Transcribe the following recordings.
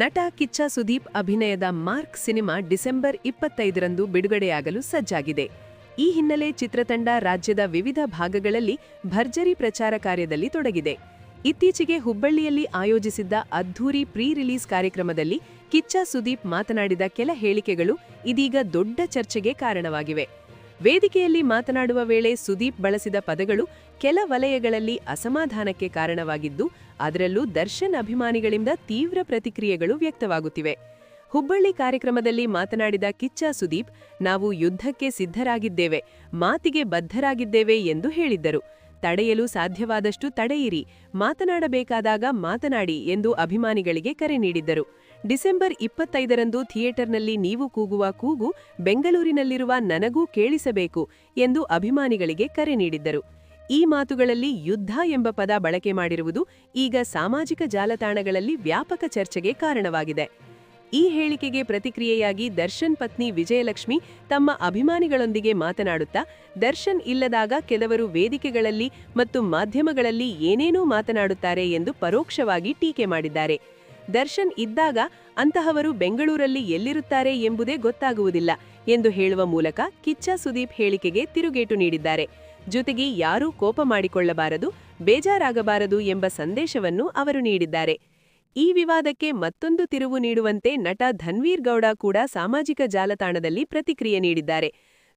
ನಟ ಕಿಚ್ಚ ಸುದೀಪ್ ಅಭಿನಯದ mark cinema December ಇಪ್ಪತ್ತೈದರಂದು ಬಿಡುಗಡೆಯಾಗಲು ಸಜ್ಜಾಗಿದೆ. ಈ ಹಿನ್ನೆಲೆ ಚಿತ್ರತಂಡ ರಾಜ್ಯದ ವಿವಿಧ ಭಾಗಗಳಲ್ಲಿ ಭರ್ಜರಿ ಪ್ರಚಾರ ಕಾರ್ಯದಲ್ಲಿ ತೊಡಗಿದೆ. ಇತ್ತೀಚೆಗೆ ಹುಬ್ಬಳ್ಳಿಯಲ್ಲಿ ಆಯೋಜಿಸಿದ್ದ ಅದ್ಧೂರಿ ಪ್ರೀ ರಿಲೀಸ್ ಕಾರ್ಯಕ್ರಮದಲ್ಲಿ ಕಿಚ್ಚ ಸುದೀಪ್ ಮಾತನಾಡಿದ ಕೆಲ ಹೇಳಿಕೆಗಳು ಇದೀಗ ದೊಡ್ಡ ಚರ್ಚೆಗೆ ಕಾರಣವಾಗಿವೆ. ವೇದಿಕೆಯಲ್ಲಿ ಮಾತನಾಡುವ ವೇಳೆ ಸುದೀಪ್ ಬಳಸಿದ ಪದಗಳು ಕೆಲ ವಲಯಗಳಲ್ಲಿ ಅಸಮಾಧಾನಕ್ಕೆ ಕಾರಣವಾಗಿದ್ದು, ಅದರಲ್ಲೂ ದರ್ಶನ್ ಅಭಿಮಾನಿಗಳಿಂದ ತೀವ್ರ ಪ್ರತಿಕ್ರಿಯೆಗಳು ವ್ಯಕ್ತವಾಗುತ್ತಿವೆ. ಹುಬ್ಬಳ್ಳಿ ಕಾರ್ಯಕ್ರಮದಲ್ಲಿ ಮಾತನಾಡಿದ ಕಿಚ್ಚ ಸುದೀಪ್, ನಾವು ಯುದ್ಧಕ್ಕೆ ಸಿದ್ಧರಾಗಿದ್ದೇವೆ, ಮಾತಿಗೆ ಬದ್ಧರಾಗಿದ್ದೇವೆ ಎಂದು ಹೇಳಿದ್ದರು. ತಡೆಯಲು ಸಾಧ್ಯವಾದಷ್ಟು ತಡೆಯಿರಿ, ಮಾತನಾಡಬೇಕಾದಾಗ ಮಾತನಾಡಿ ಎಂದು ಅಭಿಮಾನಿಗಳಿಗೆ ಕರೆ ನೀಡಿದ್ದರು. ಡಿಸೆಂಬರ್ ಇಪ್ಪತ್ತೈದರಂದು ಥಿಯೇಟರ್ನಲ್ಲಿ ನೀವು ಕೂಗುವ ಕೂಗು ಬೆಂಗಳೂರಿನಲ್ಲಿರುವ ನನಗೂ ಕೇಳಿಸಬೇಕು ಎಂದು ಅಭಿಮಾನಿಗಳಿಗೆ ಕರೆ ನೀಡಿದ್ದರು. ಈ ಮಾತುಗಳಲ್ಲಿ ಯುದ್ಧ ಎಂಬ ಪದ ಬಳಕೆ ಮಾಡಿರುವುದು ಈಗ ಸಾಮಾಜಿಕ ಜಾಲತಾಣಗಳಲ್ಲಿ ವ್ಯಾಪಕ ಚರ್ಚೆಗೆ ಕಾರಣವಾಗಿದೆ. ಈ ಹೇಳಿಕೆಗೆ ಪ್ರತಿಕ್ರಿಯೆಯಾಗಿ ದರ್ಶನ್ ಪತ್ನಿ ವಿಜಯಲಕ್ಷ್ಮಿ ತಮ್ಮ ಅಭಿಮಾನಿಗಳೊಂದಿಗೆ ಮಾತನಾಡುತ್ತಾ, ದರ್ಶನ್ ಇಲ್ಲದಾಗ ಕೆಲವರು ವೇದಿಕೆಗಳಲ್ಲಿ ಮತ್ತು ಮಾಧ್ಯಮಗಳಲ್ಲಿ ಏನೇನೂ ಮಾತನಾಡುತ್ತಾರೆ ಎಂದು ಪರೋಕ್ಷವಾಗಿ ಟೀಕೆ ಮಾಡಿದ್ದಾರೆ. ದರ್ಶನ್ ಇದ್ದಾಗ ಅಂತಹವರು ಬೆಂಗಳೂರಲ್ಲಿ ಎಲ್ಲಿರುತ್ತಾರೆ ಎಂಬುದೇ ಗೊತ್ತಾಗುವುದಿಲ್ಲ ಎಂದು ಹೇಳುವ ಮೂಲಕ ಕಿಚ್ಚ ಸುದೀಪ್ ಹೇಳಿಕೆಗೆ ತಿರುಗೇಟು ನೀಡಿದ್ದಾರೆ. ಜೊತೆಗೆ ಯಾರೂ ಕೋಪ ಮಾಡಿಕೊಳ್ಳಬಾರದು, ಬೇಜಾರಾಗಬಾರದು ಎಂಬ ಸಂದೇಶವನ್ನು ಅವರು ನೀಡಿದ್ದಾರೆ. ಈ ವಿವಾದಕ್ಕೆ ಮತ್ತೊಂದು ತಿರುವು ನೀಡುವಂತೆ ನಟ ಧನ್ವೀರ್ ಗೌಡ ಕೂಡ ಸಾಮಾಜಿಕ ಜಾಲತಾಣದಲ್ಲಿ ಪ್ರತಿಕ್ರಿಯೆ ನೀಡಿದ್ದಾರೆ.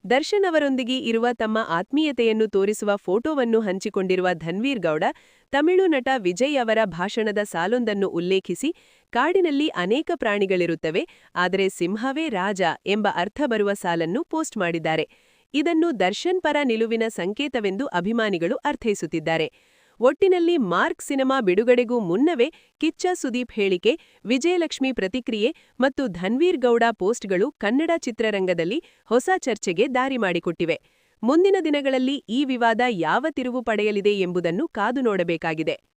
ದರ್ಶನ್ ಅವರೊಂದಿಗೆ ಇರುವ ತಮ್ಮ ಆತ್ಮೀಯತೆಯನ್ನು ತೋರಿಸುವ ಫೋಟೋವನ್ನು ಹಂಚಿಕೊಂಡಿರುವ ಧನ್ವೀರ್ ಗೌಡ, ತಮಿಳು ನಟ ವಿಜಯ್ ಅವರ ಭಾಷಣದ ಸಾಲೊಂದನ್ನು ಉಲ್ಲೇಖಿಸಿ, ಕಾಡಿನಲ್ಲಿ ಅನೇಕ ಪ್ರಾಣಿಗಳಿರುತ್ತವೆ, ಆದರೆ ಸಿಂಹವೇ ರಾಜ ಎಂಬ ಅರ್ಥ ಬರುವ ಸಾಲನ್ನು ಪೋಸ್ಟ್ ಮಾಡಿದ್ದಾರೆ. ಇದನ್ನು ದರ್ಶನ್ ಪರ ನಿಲುವಿನ ಸಂಕೇತವೆಂದು ಅಭಿಮಾನಿಗಳು ಅರ್ಥೈಸುತ್ತಿದ್ದಾರೆ. ಒಟ್ಟಿನಲ್ಲಿ ಮಾರ್ಕ್ ಸಿನಿಮಾ ಬಿಡುಗಡೆಗೂ ಮುನ್ನವೇ ಕಿಚ್ಚ ಸುದೀಪ್ ಹೇಳಿಕೆ, ವಿಜಯಲಕ್ಷ್ಮಿ ಪ್ರತಿಕ್ರಿಯೆ ಮತ್ತು ಧನ್ವೀರ್ ಗೌಡ ಪೋಸ್ಟ್ಗಳು ಕನ್ನಡ ಚಿತ್ರರಂಗದಲ್ಲಿ ಹೊಸ ಚರ್ಚೆಗೆ ದಾರಿ ಮಾಡಿಕೊಟ್ಟಿವೆ. ಮುಂದಿನ ದಿನಗಳಲ್ಲಿ ಈ ವಿವಾದ ಯಾವ ತಿರುವು ಪಡೆಯಲಿದೆ ಎಂಬುದನ್ನು ಕಾದು ನೋಡಬೇಕಾಗಿದೆ.